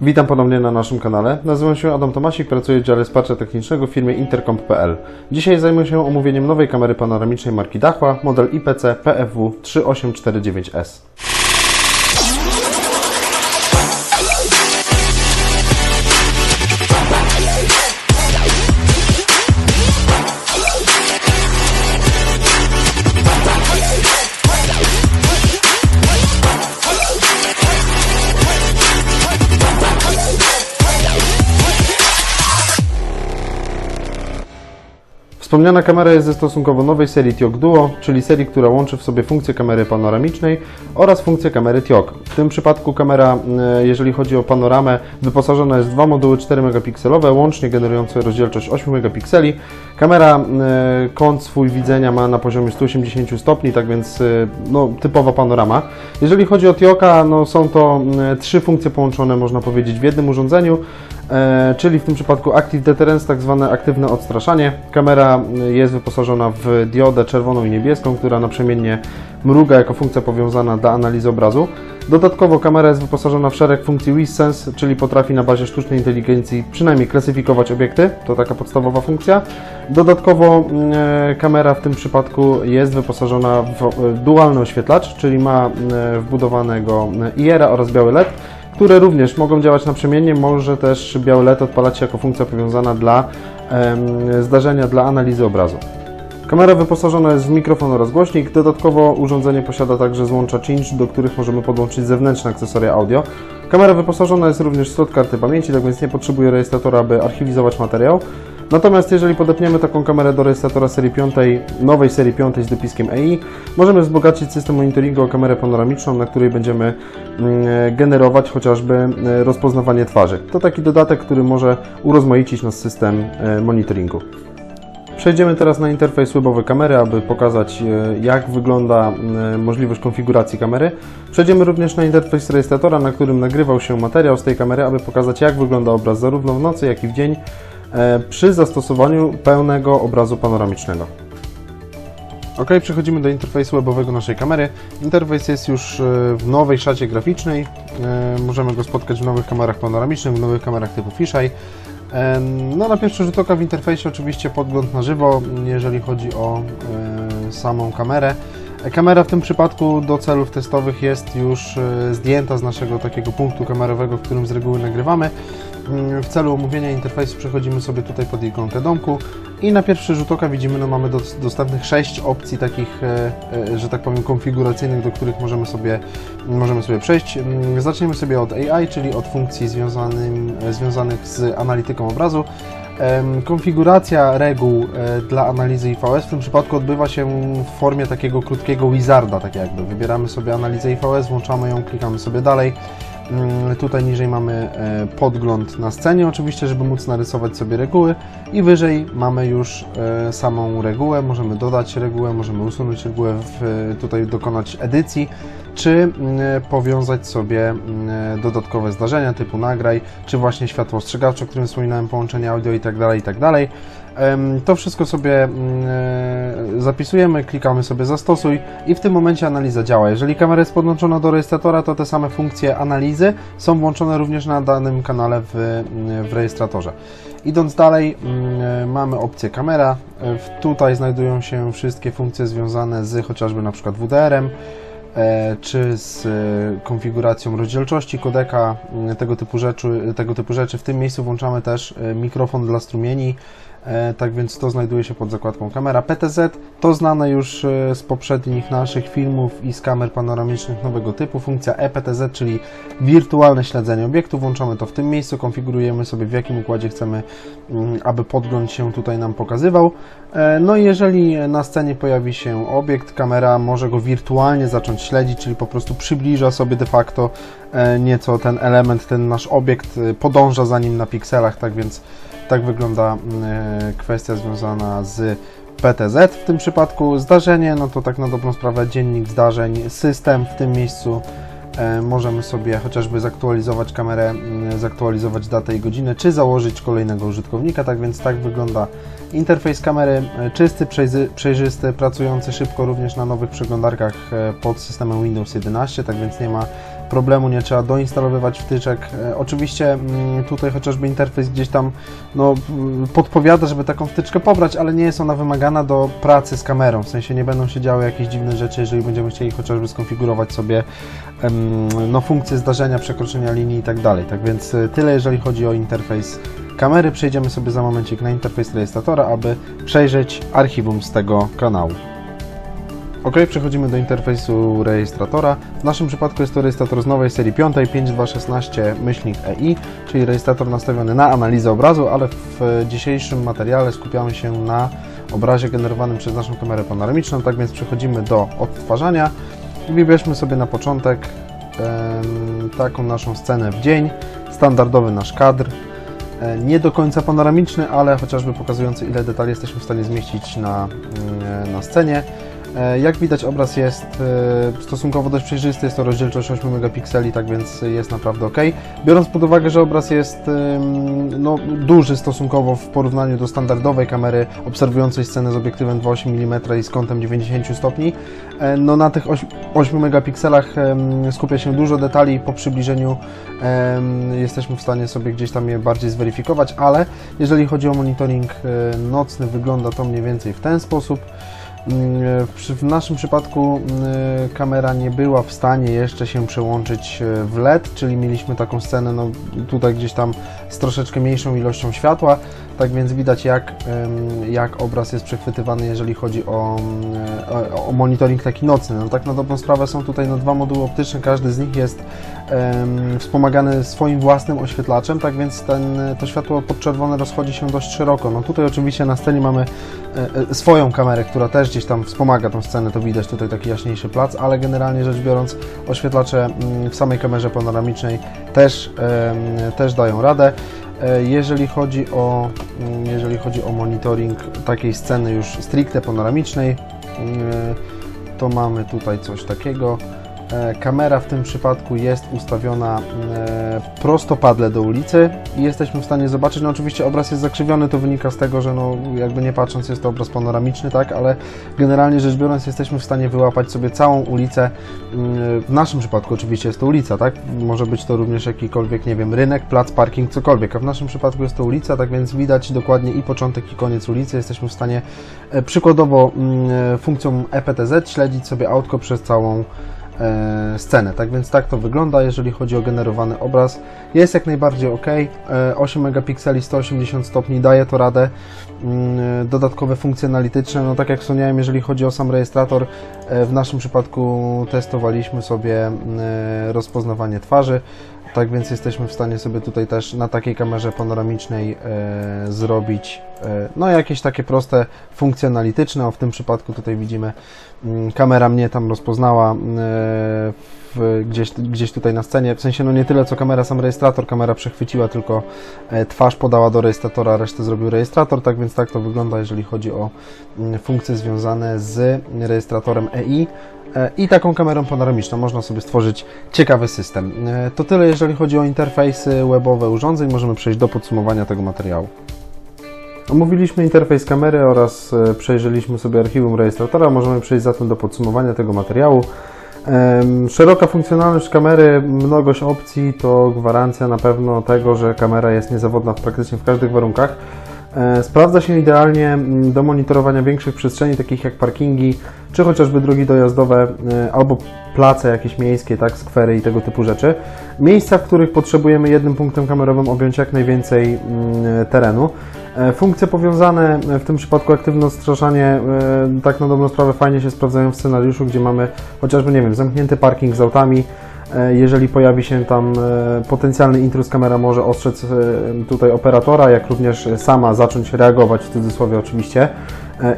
Witam ponownie na naszym kanale. Nazywam się Adam Tomasik, pracuję w dziale wsparcia technicznego w firmie Intercomp.pl. Dzisiaj zajmę się omówieniem nowej kamery panoramicznej marki Dahua, model IPC PFW 3849S. Wspomniana kamera jest ze stosunkowo nowej serii TIOK Duo, czyli serii, która łączy w sobie funkcję kamery panoramicznej oraz funkcję kamery TIOK. W tym przypadku kamera, e, jeżeli chodzi o panoramę, wyposażona jest w dwa moduły 4 megapikselowe, łącznie generujące rozdzielczość 8 megapikseli. Kamera e, kąt swój widzenia ma na poziomie 180 stopni, tak więc e, no, typowa panorama. Jeżeli chodzi o TIOKa, no, są to e, trzy funkcje połączone, można powiedzieć, w jednym urządzeniu. E, czyli w tym przypadku Active Deterrence, tak zwane aktywne odstraszanie. Kamera e, jest wyposażona w diodę czerwoną i niebieską, która naprzemiennie mruga jako funkcja powiązana dla analizy obrazu. Dodatkowo kamera jest wyposażona w szereg funkcji WiSense, czyli potrafi na bazie sztucznej inteligencji przynajmniej klasyfikować obiekty, to taka podstawowa funkcja. Dodatkowo mm, e, kamera w tym przypadku jest wyposażona w e, dualny oświetlacz, czyli ma e, wbudowanego IR oraz biały LED które również mogą działać naprzemiennie. Może też biały LED odpalać się jako funkcja powiązana dla em, zdarzenia dla analizy obrazu. Kamera wyposażona jest w mikrofon oraz głośnik. Dodatkowo urządzenie posiada także złącza cinch, do których możemy podłączyć zewnętrzne akcesoria audio. Kamera wyposażona jest również w slot karty pamięci, tak więc nie potrzebuje rejestratora, aby archiwizować materiał. Natomiast jeżeli podepniemy taką kamerę do rejestratora serii 5, nowej serii 5 z dopiskiem EI, możemy wzbogacić system monitoringu o kamerę panoramiczną, na której będziemy mm, generować chociażby e, rozpoznawanie twarzy. To taki dodatek, który może urozmaicić nasz system e, monitoringu. Przejdziemy teraz na interfejs webowy kamery, aby pokazać e, jak wygląda e, możliwość konfiguracji kamery. Przejdziemy również na interfejs rejestratora, na którym nagrywał się materiał z tej kamery, aby pokazać jak wygląda obraz zarówno w nocy, jak i w dzień e, przy zastosowaniu pełnego obrazu panoramicznego. Ok, przechodzimy do interfejsu webowego naszej kamery. Interfejs jest już e, w nowej szacie graficznej. E, Możemy go spotkać w nowych kamerach panoramicznych, w nowych kamerach typu fisheye. E, No na pierwszy rzut oka w interfejsie oczywiście podgląd na żywo, jeżeli chodzi o e, samą kamerę. E, Kamera w tym przypadku do celów testowych jest już e, zdjęta z naszego takiego punktu kamerowego, w którym z reguły nagrywamy. W celu omówienia interfejsu przechodzimy sobie tutaj pod ikonkę domku i na pierwszy rzut oka widzimy, no mamy dos- dostępnych 6 opcji takich, e, e, że tak powiem, konfiguracyjnych, do których możemy sobie, możemy sobie przejść. Mm, Zaczniemy sobie od AI, czyli od funkcji e, związanych z analityką obrazu. Konfiguracja reguł dla analizy IVS w tym przypadku odbywa się w formie takiego krótkiego wizarda, tak jakby. Wybieramy sobie analizę IVS, włączamy ją, klikamy sobie dalej. Mm, Tutaj niżej mamy e, podgląd na scenie, oczywiście, żeby móc narysować sobie reguły, i wyżej mamy już e, samą regułę. Możemy dodać regułę, możemy usunąć regułę, w, tutaj dokonać edycji, czy mm, powiązać sobie mm, dodatkowe zdarzenia typu nagraj, czy właśnie światło ostrzegawcze, o którym wspominałem, połączenie audio i tak dalej, i tak To wszystko sobie zapisujemy, klikamy sobie zastosuj i w tym momencie analiza działa. Jeżeli kamera jest podłączona do rejestratora, to te same funkcje analizy są włączone również na danym kanale w, mm, w rejestratorze. Idąc dalej, mm, mamy opcję kamera. Tutaj znajdują się wszystkie funkcje związane z chociażby na przykład WDR-em, e, czy z e, konfiguracją rozdzielczości kodeka, m, tego typu rzeczy. Tego typu rzeczy. W tym miejscu włączamy też e, mikrofon dla strumieni, tak więc to znajduje się pod zakładką kamera. PTZ to znane już e, z poprzednich naszych filmów i z kamer panoramicznych nowego typu. Funkcja E EPTZ, czyli wirtualne śledzenie obiektu. Włączamy to w tym miejscu, konfigurujemy sobie w jakim układzie chcemy, mm, aby podgląd się tutaj nam pokazywał. E, No i jeżeli na scenie pojawi się obiekt, kamera może go wirtualnie zacząć śledzić, czyli po prostu przybliża sobie de facto e, nieco ten element, ten nasz obiekt, e, podąża za nim na pikselach, tak więc tak wygląda mm, e, kwestia związana z PTZ. W tym przypadku zdarzenie, no to tak na dobrą sprawę dziennik zdarzeń, system w tym miejscu. E, Możemy sobie chociażby zaktualizować kamerę, zaktualizować datę i godzinę, czy założyć kolejnego użytkownika. Tak więc tak wygląda interfejs kamery. E, Czysty, przejrzysty, pracujący szybko również na nowych przeglądarkach pod systemem Windows 11, tak więc nie ma problemu, nie trzeba doinstalowywać wtyczek. E, Oczywiście mm, tutaj chociażby interfejs gdzieś tam no, podpowiada, żeby taką wtyczkę pobrać, ale nie jest ona wymagana do pracy z kamerą, w sensie nie będą się działy jakieś dziwne rzeczy, jeżeli będziemy chcieli chociażby skonfigurować sobie no, funkcje zdarzenia, przekroczenia linii i tak dalej. Tak więc e, tyle jeżeli chodzi o interfejs kamery. Przejdziemy sobie za momencik na interfejs rejestratora, aby przejrzeć archiwum z tego kanału. Ok, przechodzimy do interfejsu rejestratora. W naszym przypadku jest to rejestrator z nowej serii 5, 5216-EI, czyli rejestrator nastawiony na analizę obrazu, ale w dzisiejszym materiale skupiamy się na obrazie generowanym przez naszą kamerę panoramiczną. Tak więc przechodzimy do odtwarzania i wybierzmy sobie na początek taką naszą scenę w dzień, standardowy nasz kadr. E, Nie do końca panoramiczny, ale chociażby pokazujący ile detali jesteśmy w stanie zmieścić na, mm, na scenie. E, Jak widać obraz jest e, stosunkowo dość przejrzysty, jest to rozdzielczość 8 megapikseli, tak więc jest naprawdę ok. Biorąc pod uwagę, że obraz jest no, duży stosunkowo w porównaniu do standardowej kamery obserwującej scenę z obiektywem 2,8 mm i z kątem 90 stopni, e, no na tych 8, 8 megapikselach skupia się dużo detali, po przybliżeniu jesteśmy w stanie sobie gdzieś tam je bardziej zweryfikować, ale jeżeli chodzi o monitoring nocny, wygląda to mniej więcej w ten sposób. Mm, przy- W naszym przypadku mm, kamera nie była w stanie jeszcze się przełączyć e, w LED, czyli mieliśmy taką scenę no, tutaj gdzieś tam z troszeczkę mniejszą ilością światła, tak więc widać jak, jak obraz jest przechwytywany, jeżeli chodzi o, mm, o, o monitoring taki nocny. No, tak na dobrą sprawę są tutaj no, dwa moduły optyczne, każdy z nich jest em, wspomagany swoim własnym oświetlaczem, tak więc ten, to światło podczerwone rozchodzi się dość szeroko. No tutaj oczywiście na scenie mamy e, e, swoją kamerę, która też gdzieś tam wspomaga tą scenę, to widać tutaj taki jaśniejszy plac, ale generalnie rzecz biorąc oświetlacze mm, w samej kamerze panoramicznej też, em, też dają radę. E, Jeżeli chodzi, o, mm, jeżeli chodzi o monitoring takiej sceny już stricte panoramicznej, mm, to mamy tutaj coś takiego. E, Kamera w tym przypadku jest ustawiona e, prostopadle do ulicy i jesteśmy w stanie zobaczyć, no oczywiście obraz jest zakrzywiony, to wynika z tego, że no jakby nie patrząc jest to obraz panoramiczny, tak, ale generalnie rzecz biorąc jesteśmy w stanie wyłapać sobie całą ulicę, Mm, w naszym przypadku oczywiście jest to ulica, tak, może być to również jakikolwiek, nie wiem, rynek, plac, parking, cokolwiek, a w naszym przypadku jest to ulica, tak więc widać dokładnie i początek i koniec ulicy, jesteśmy w stanie e, przykładowo mm, funkcją EPTZ śledzić sobie autko przez całą scenę. Tak więc tak to wygląda, jeżeli chodzi o generowany obraz. Jest jak najbardziej ok. E, 8 megapikseli, 180 stopni, daje to radę. Mm, Dodatkowe funkcje analityczne, no tak jak wspomniałem, jeżeli chodzi o sam rejestrator, e, w naszym przypadku testowaliśmy sobie mm, rozpoznawanie twarzy. Tak więc jesteśmy w stanie sobie tutaj też na takiej kamerze panoramicznej e, zrobić e, no jakieś takie proste funkcje analityczne. O, w tym przypadku tutaj widzimy mm, kamera mnie tam rozpoznała e, w, gdzieś, gdzieś tutaj na scenie. W sensie no nie tyle co kamera, sam rejestrator. Kamera przechwyciła tylko e, twarz, podała do rejestratora, resztę zrobił rejestrator. Tak więc tak to wygląda, jeżeli chodzi o mm, funkcje związane z rejestratorem EI e, i taką kamerą panoramiczną. Można sobie stworzyć ciekawy system. E, To tyle, jeżeli chodzi o interfejsy webowe urządzeń. Możemy przejść do podsumowania tego materiału. Omówiliśmy interfejs kamery oraz e, przejrzeliśmy sobie archiwum rejestratora. Możemy przejść zatem do podsumowania tego materiału. Szeroka funkcjonalność kamery, mnogość opcji to gwarancja na pewno tego, że kamera jest niezawodna praktycznie w każdych warunkach. E, Sprawdza się idealnie mm, do monitorowania większych przestrzeni, takich jak parkingi, czy chociażby drogi dojazdowe, e, albo place jakieś miejskie, tak, skwery i tego typu rzeczy. Miejsca, w których potrzebujemy jednym punktem kamerowym objąć jak najwięcej mm, terenu. E, Funkcje powiązane, w tym przypadku aktywne odstraszanie, tak na dobrą sprawę fajnie się sprawdzają w scenariuszu, gdzie mamy chociażby, nie wiem, zamknięty parking z autami. E, Jeżeli pojawi się tam e, potencjalny intruz, kamera może ostrzec e, tutaj operatora, jak również sama zacząć reagować, w cudzysłowie oczywiście,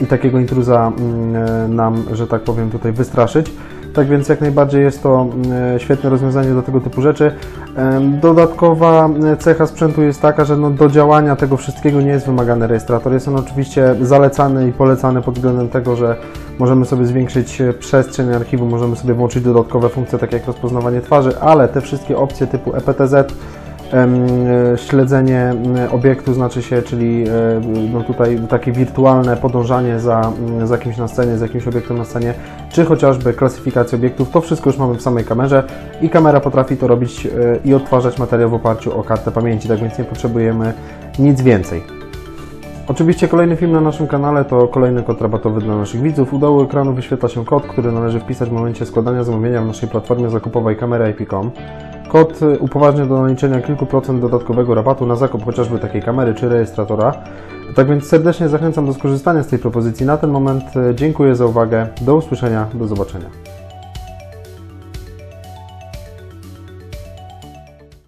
i takiego intruza mm, nam, że tak powiem, tutaj wystraszyć. Tak więc jak najbardziej jest to mm, świetne rozwiązanie do tego typu rzeczy. Dodatkowa e, cecha sprzętu jest taka, że no do działania tego wszystkiego nie jest wymagany rejestrator. Jest on oczywiście zalecany i polecany pod względem tego, że możemy sobie zwiększyć e, przestrzeń archiwum, możemy sobie włączyć dodatkowe funkcje, takie jak rozpoznawanie twarzy, ale te wszystkie opcje typu EPTZ e, śledzenie m, obiektu, znaczy się, czyli e, no tutaj takie wirtualne podążanie za, za kimś na scenie, za jakimś obiektem na scenie, czy chociażby klasyfikację obiektów, to wszystko już mamy w samej kamerze i kamera potrafi to robić e, i odtwarzać materiał w oparciu o kartę pamięci, tak więc nie potrzebujemy nic więcej. Oczywiście kolejny film na naszym kanale to kolejny kod rabatowy dla naszych widzów. U dołu ekranu wyświetla się kod, który należy wpisać w momencie składania zamówienia w naszej platformie zakupowej kamery IP.com. Kod upoważnia do naliczenia kilku procent dodatkowego rabatu na zakup chociażby takiej kamery czy rejestratora. Tak więc serdecznie zachęcam do skorzystania z tej propozycji. Na ten moment dziękuję za uwagę. Do usłyszenia, do zobaczenia.